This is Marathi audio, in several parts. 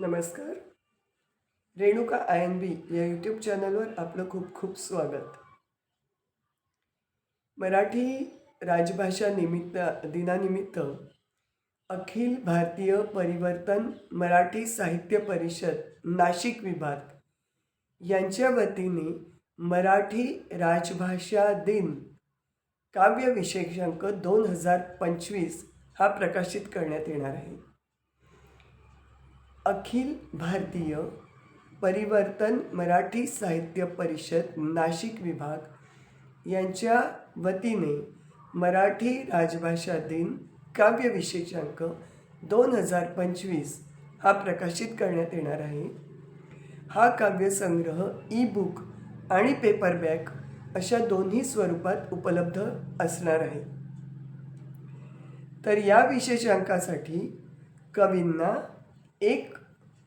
नमस्कार. रेणुका आय एन बी या यूट्यूब चॅनलवर आपलं खूप खूप स्वागत. मराठी राजभाषा निमित्त दिनानिमित्त अखिल भारतीय परिवर्तन मराठी साहित्य परिषद नाशिक विभाग यांच्या वतीने मराठी राजभाषा दिन काव्य विशेषांक दोन हजार पंचवीस हा प्रकाशित करण्यात येणार आहे. अखिल भारतीय परिवर्तन मराठी साहित्य परिषद नाशिक विभाग यांच्या वतीने मराठी राजभाषा दिन काव्य विशेषांक दोन हजार पंचवीस हा प्रकाशित करण्यात येणार आहे. हा काव्यसंग्रह ई बुक आणि पेपरबॅक अशा दोन्ही स्वरूपात उपलब्ध असणार आहे. तर या विशेषांकासाठी कवींना एक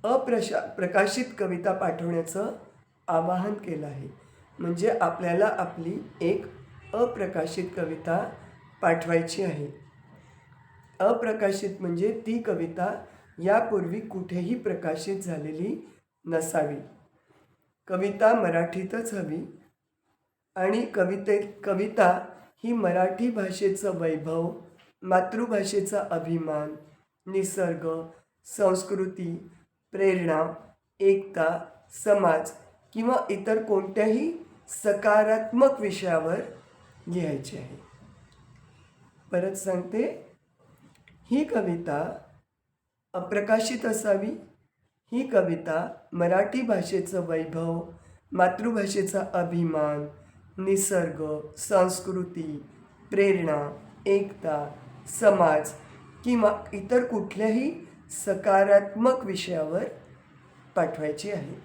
अप्रशा प्रकाशित कविता पाठवण्याचं आवाहन केलं आहे. म्हणजे आपल्याला आपली एक अप्रकाशित कविता पाठवायची आहे. अप्रकाशित म्हणजे ती कविता यापूर्वी कुठेही प्रकाशित झालेली नसावी. कविता मराठीतच हवी आणि कविते कविता ही मराठी भाषेचं वैभव मातृभाषेचा अभिमान निसर्ग संस्कृती प्रेरणा एकता समाज किंवा इतर कोणत्याही सकारात्मक विषयावर लिहायची आहे. परत सांगते ही कविता अप्रकाशित असावी. ही कविता मराठी भाषेचं वैभव मातृभाषेचा अभिमान निसर्ग संस्कृती प्रेरणा एकता समाज किंवा इतर कुठल्याही सकारात्मक विषयावर पाठवायची आहे.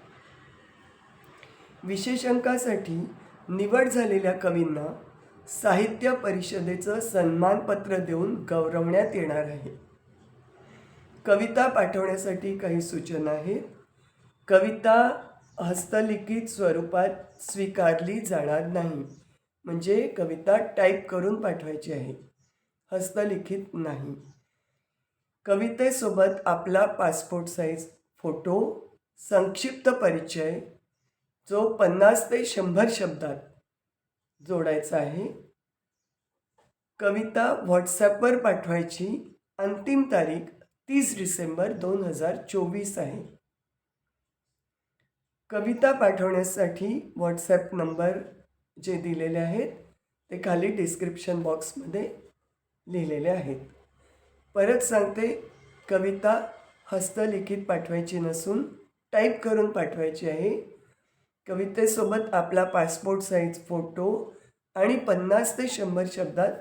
विशेषांकासाठी निवड झालेल्या कवींना साहित्य परिषदेचं सन्मानपत्र देऊन गौरवण्यात येणार आहे. कविता पाठवण्यासाठी काही सूचना आहेत. कविता हस्तलिखित स्वरूपात स्वीकारली जाणार नाही. म्हणजे कविता टाईप करून पाठवायची आहे. हस्तलिखित नाही. कवितेसोबत आपला पासपोर्ट साईज फोटो संक्षिप्त परिचय जो पन्नास ते शंभर शब्दात जोडायचा आहे. कविता व्हॉट्सॲपवर पाठवायची. अंतिम तारीख तीस डिसेंबर दोन हजार चोवीस आहे. कविता पाठवण्यासाठी व्हॉट्सॲप नंबर जे दिलेले आहेत ते खाली डिस्क्रिप्शन बॉक्समध्ये लिहिलेले आहेत. परत सांगते कविता हस्तलिखित पाठवायची नसून टाईप करून पाठवायची आहे. कवितेसोबत आपला पासपोर्ट साईज फोटो आणि पन्नास ते शंभर शब्दात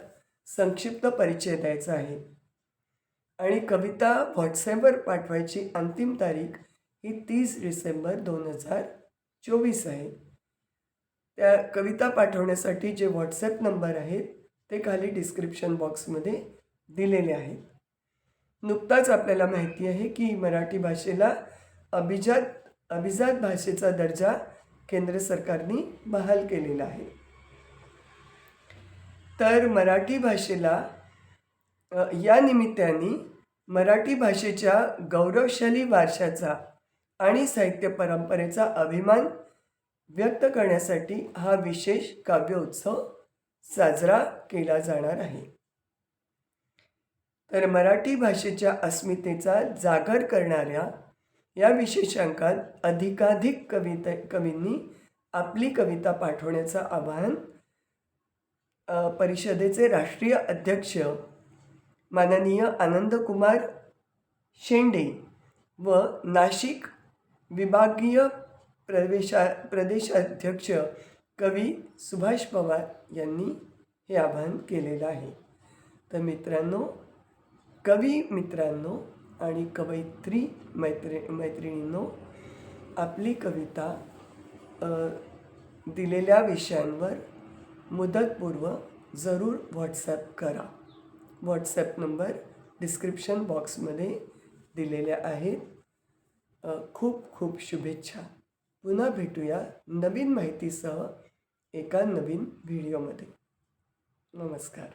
संक्षिप्त परिचय द्यायचा आहे. आणि कविता व्हॉट्सॲपवर पाठवायची अंतिम तारीख ही तीस डिसेंबर दोन हजार चोवीस आहे. त्या कविता पाठवण्यासाठी जे व्हॉट्सॲप नंबर आहेत ते खाली डिस्क्रिप्शन बॉक्समध्ये दिलेले आहेत. नुकताच आपल्याला माहिती आहे की मराठी भाषेला अभिजात अभिजात भाषेचा दर्जा केंद्र सरकारने बहाल केलेला आहे. तर मराठी भाषेला या निमित्ताने मराठी भाषेच्या गौरवशाली वारशाचा आणि साहित्य परंपरेचा अभिमान व्यक्त करण्यासाठी हा विशेष काव्य उत्सव साजरा केला जाणार आहे. तर मराठी भाषेच्या अस्मितेचा जागर करणाऱ्या या विशेषांकात अधिकाधिक कविता कवींनी आपली कविता पाठवण्याचं आवाहन परिषदेचे राष्ट्रीय अध्यक्ष माननीय आनंदकुमार शेंडे व नाशिक विभागीय प्रवेशा प्रदेशाध्यक्ष कवी सुभाष पवार यांनी हे आवाहन केलेलं आहे. तर मित्रांनो कवी मित्रांनो आणि कवयित्री मैत्री मैत्रिणींनो आपली कविता दिलेल्या विषयांवर मुदतपूर्व जरूर व्हॉट्सॲप करा. व्हॉट्सॲप नंबर डिस्क्रिप्शन बॉक्समध्ये दिलेल्या आहेत. खूप खूप शुभेच्छा. पुन्हा भेटूया नवीन माहितीसह एका नवीन व्हिडिओमध्ये. नमस्कार.